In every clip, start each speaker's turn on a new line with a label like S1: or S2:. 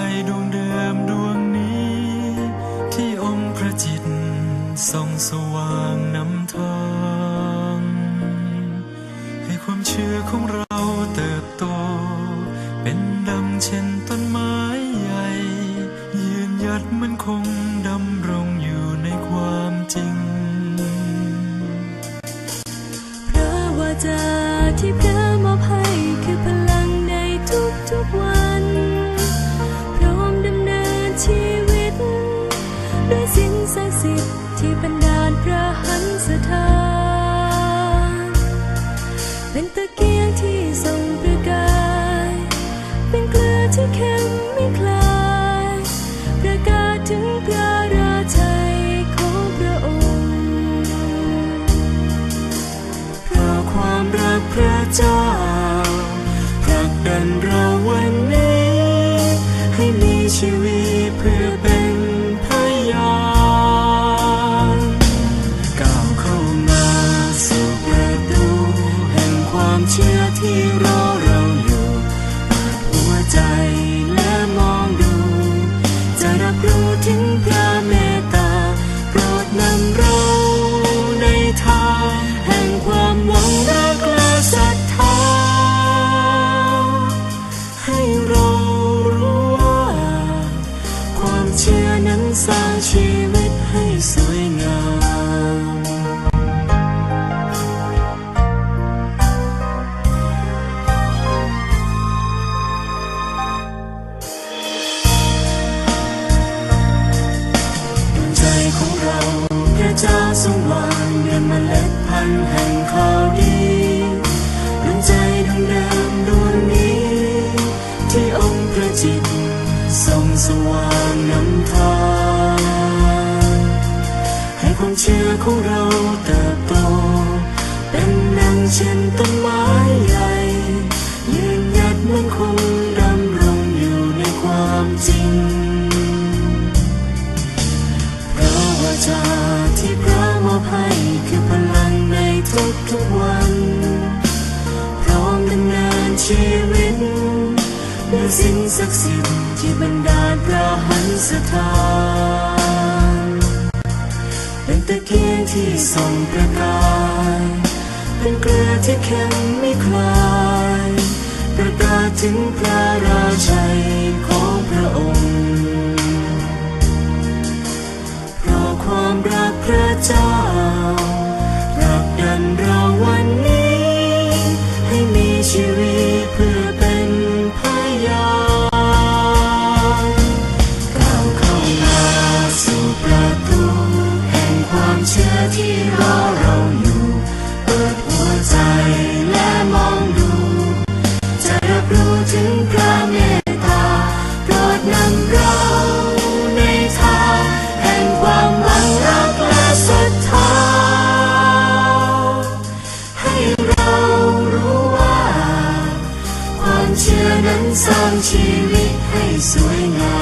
S1: ดวงใจดวงเดิมดวงนี้ ที่องค์พระจิตส่องสว่างนำทาง ระ
S2: หันสถาน เป็นตะเกียงที่ส่องประกาย เป็นเกลือที่เค็มไม่คลาย ประกาศถึงพระราชัยของพระองค์
S1: เพราะความรักพระเจ้าผลักดันเราวันนี้ ให้มีชีวิตเพื่อเป็น เชื่อที่รอเรา เจ้าทรงวางด้วยเมล็ดพันธุ์แห่งข่าวดีดวงใจดวงเดิมดวงนี้ ที่องค์พระจิตส่องสว่างนำทางให้ความเชื่อของเราเติบโต เป็นดังเช่นต้นไม้ใหญ่ยืนหยัดมั่นคงดำรงอยู่ในความจริงพระวาจา ที่พระมอบให้คือพลังในทุกทุกๆวัน พร้อมดำเนินชีวิตด้วยสิ่งศักดิ์สิทธิ์ที่บรรดาลพระหันสถานเป็นตะเกียงที่ส่องประกายเป็นเกลือที่เค็มไม่คลายประกาศถึงพระราชัยของพระองค์ ความรักพระเจ้า ชีวิตให้สวยงาม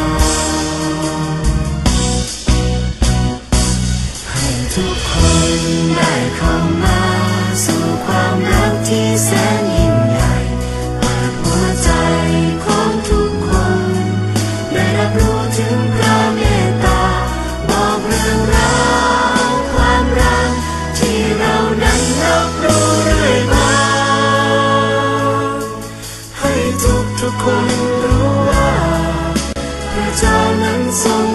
S1: cho nắng sông